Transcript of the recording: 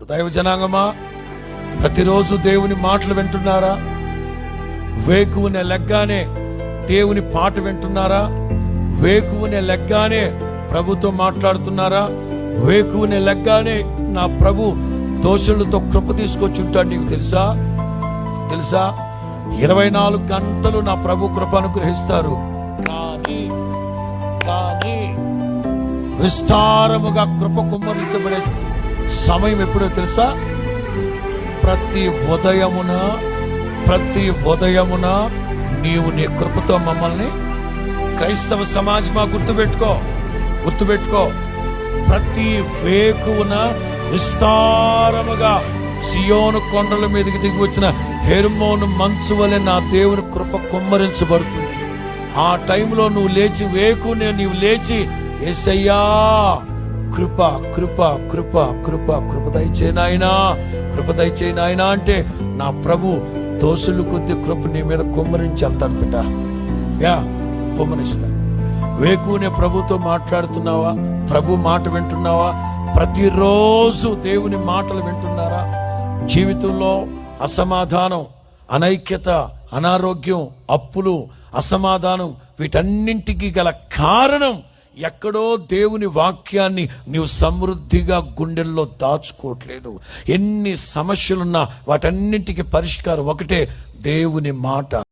దైవ జనాంగమా? ప్రతిరోజు దేవుని మాటలు వింటున్నారా? వేకువునే లెగ్గానే దేవుని పాట వింటున్నారా? వేకువునే లెగ్గానే ప్రభుతో మాట్లాడుతున్నారా? వేకువునే లెగ్గానే నా ప్రభు దోషులతో కృప తీసుకొచ్చి ఉంటాడు నీకు తెలుసా? తెలుసా? ఇరవై నాలుగు గంటలు నా ప్రభు కృప అనుగ్రహిస్తారు. కానీ కానీ విస్తారముగా కృప కుమ్మరించబడే సమయం ఎప్పుడో తెలుసా? ప్రతి ఉదయమున ప్రతి ఉదయమున నీవు నీ కృపతో మమ్మల్ని క్రైస్తవ సమాజమా గుర్తుపెట్టుకో గుర్తుపెట్టుకో. ప్రతి వేకువున విస్తారముగా సియోను కొండల మీదకి దిగి వచ్చిన హెర్మోను మంచు వలె నా దేవుని కృప కుమ్మరించబడుతుంది. ఆ టైంలో నువ్వు లేచి వేకునే నీవు లేచి ఎసయ్యా కృప కృప కృప కృప కృప దయచే నాయనా కృప దయచే నాయనా అంటే నా ప్రభు దోసులు కొద్ది కృప నీ మీద కుమ్మరించి వెళ్తాను బిడ్డ. యా కుమ్మరిస్తాను వేకునే ప్రభుతో మాట్లాడుతున్నావా? ప్రభు మాట వింటున్నావా? ప్రతిరోజు దేవుని మాటలు వింటున్నారా? జీవితంలో అసమాధానం అనైక్యత అనారోగ్యం అప్పులు అసమాధానం వీటన్నింటికి గల కారణం ఎక్కడో దేవుని వాక్యాన్ని నీవు సమృద్ధిగా గుండెల్లో దాచుకోవట్లేదు. ఎన్ని సమస్యలున్నా వాటన్నింటికి పరిష్కారం ఒకటే దేవుని మాట.